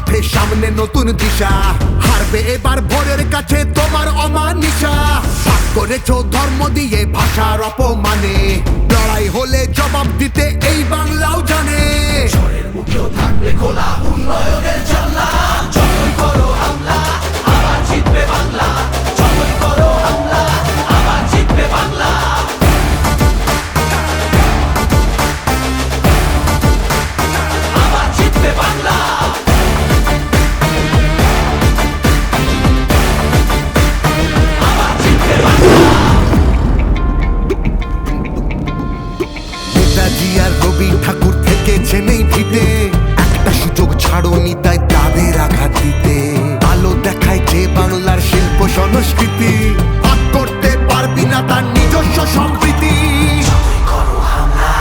পথে সামনে নতুন দিশা। হারবে এবার ভোরের কাছে তোমার অমানিশা। ভাগ করেছ ধর্ম দিয়ে ভাষার অপমানে। লড়াই হলে জবাব দিতে এই বাংলাও জানে। নেতাজি সুযোগ তাই তাদের আঘাত দিতে আলো দেখায় যে বাংলার শিল্প সংস্কৃতি। ভাগ করতে পারবি না তার নিজস্ব সম্প্রীতি। যতই করো হামলা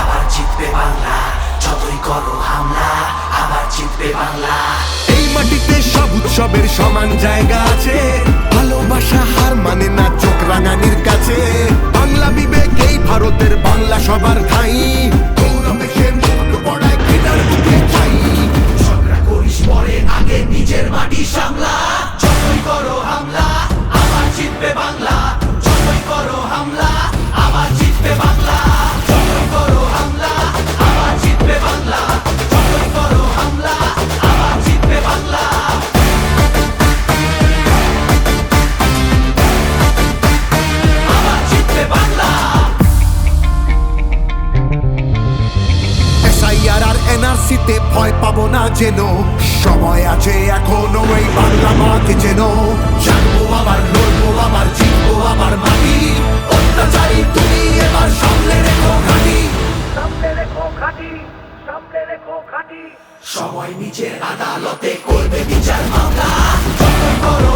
আবার জিতবে বাংলা। যতই করো হামলা আবার জিতবে বাংলা। এই মাটিতে সব উৎসবের সমান জায়গা আছে। ভালোবাসা হার করো হামলা আবার জিতবে বাংলা। এসআইআর আর এনআরসি তে ভয় পাবো না যেন। সময় আছে এখনও এই বাংলা মাকে যেন। জানব আবার লড়বো আবার জিতবো আবার মাটি। অত্যাচারী তুমি এবার সামলে রেখো ঘাটি সামনে রেখো খাটি সামনে রেখো খাটি। সময় নিজের আদালতে করবে বিচার মামলা। করো